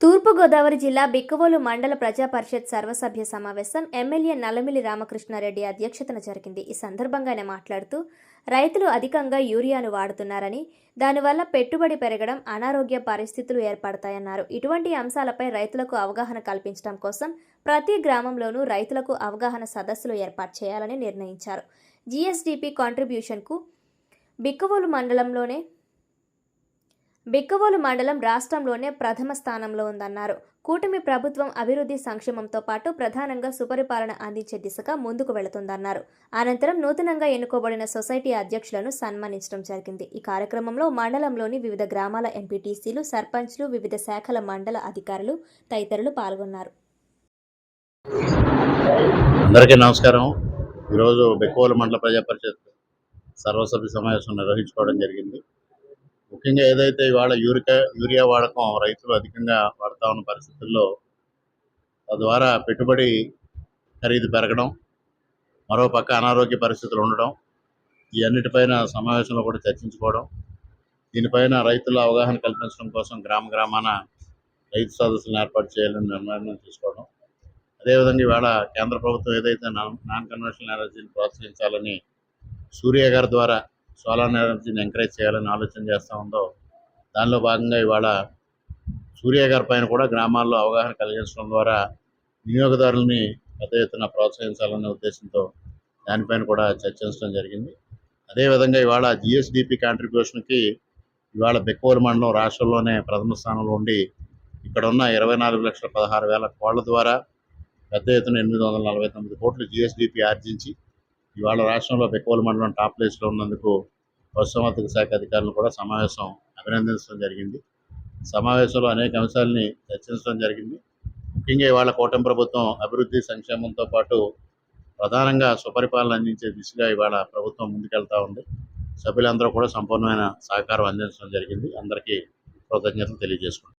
తూర్పుగోదావరి జిల్లా బిక్కవోలు మండల ప్రజా పరిషత్ సర్వసభ్య సమావేశం ఎమ్మెల్యే నల్లమిల్లి రామకృష్ణారెడ్డి అధ్యక్షతన జరిగింది. ఈ సందర్భంగా ఆయన మాట్లాడుతూ రైతులు అధికంగా యూరియాను వాడుతున్నారని దానివల్ల పెట్టుబడి పెరగడం అనారోగ్య పరిస్థితులు ఏర్పడతాయన్నారు. ఇటువంటి అంశాలపై రైతులకు అవగాహన కల్పించడం కోసం ప్రతి గ్రామంలోనూ రైతులకు అవగాహన సదస్సులు ఏర్పాటు చేయాలని నిర్ణయించారు. జీఎస్డీపీ కాంట్రిబ్యూషన్కు బిక్కవోలు మండలంలోనే బిక్కవోలు మండలం రాష్ట్రంలోనే ప్రథమ స్థానంలో ఉందన్నారు. కూటమి ప్రభుత్వం అభివృద్ధి సంక్షేమంతో పాటు ప్రధానంగా సుపరిపాలన అందించే దిశగా ముందుకు వెళుతుందన్నారు. అనంతరం నూతనంగా ఎన్నుకోబడిన సొసైటీ అధ్యక్షులను సన్మానించడం జరిగింది. ఈ కార్యక్రమంలో మండలంలోని వివిధ గ్రామాల ఎంపీటీసీలు సర్పంచ్లు వివిధ శాఖల మండల అధికారులు తదితరులు పాల్గొన్నారు. అందరికీ నమస్కారం. ఈరోజు బెక్కువల మండల ప్రజాపరిషత్ సర్వసభ్య సమావేశం నిర్వహించుకోవడం జరిగింది. ముఖ్యంగా ఏదైతే ఇవాళ యూరికా యూరియా వాడకం రైతులు అధికంగా వాడుతా ఉన్న పరిస్థితుల్లో తద్వారా పెట్టుబడి ఖరీదు పెరగడం మరోపక్క అనారోగ్య పరిస్థితులు ఉండడం ఈ అన్నిటిపైన సమావేశంలో కూడా చర్చించుకోవడం దీనిపైన రైతుల అవగాహన కల్పించడం కోసం గ్రామ గ్రామాన రైతు సదస్సులను ఏర్పాటు చేయాలని నిర్ణయం తీసుకోవడం. అదేవిధంగా ఇవాళ కేంద్ర ప్రభుత్వం ఏదైతే నాన్ నాన్ కన్వెన్షనల్ ఎనర్జీని ప్రోత్సహించాలని సూర్య గారి ద్వారా సోలార్ ఎనర్జీని ఎంకరేజ్ చేయాలని ఆలోచన చేస్తూ ఉందో దానిలో భాగంగా ఇవాళ సూర్య గారి పైన కూడా గ్రామాల్లో అవగాహన కలిగించడం ద్వారా వినియోగదారులని పెద్ద ఎత్తున ప్రోత్సహించాలనే ఉద్దేశంతో దానిపైన కూడా చర్చించడం జరిగింది. అదేవిధంగా ఇవాళ జిఎస్డిపి కాంట్రిబ్యూషన్కి ఇవాళ బెక్కోలు మండలం రాష్ట్రంలోనే ప్రథమ స్థానంలో ఉండి ఇక్కడ ఉన్న ఇరవై నాలుగు లక్షల పదహారు వేల కోళ్ళ ద్వారా పెద్ద ఎత్తున ఎనిమిది వందల నలభై తొమ్మిది కోట్లు జిఎస్డిపి ఆర్జించి ఇవాళ రాష్ట్రంలో పెకోల్ మండలం టాప్ ప్లేస్లో ఉన్నందుకు పశుసంవర్ధక శాఖ అధికారులను కూడా సమావేశం అభినందించడం జరిగింది. సమావేశంలో అనేక అంశాలని చర్చించడం జరిగింది. ముఖ్యంగా ఇవాళ కూటమి ప్రభుత్వం అభివృద్ధి సంక్షేమంతో పాటు ప్రధానంగా సుపరిపాలన అందించే దిశగా ఇవాళ ప్రభుత్వం ముందుకెళ్తా ఉంది. సభ్యులందరూ కూడా సంపూర్ణమైన సహకారం అందించడం జరిగింది. అందరికీ కృతజ్ఞతలు తెలియజేసుకుంటున్నాను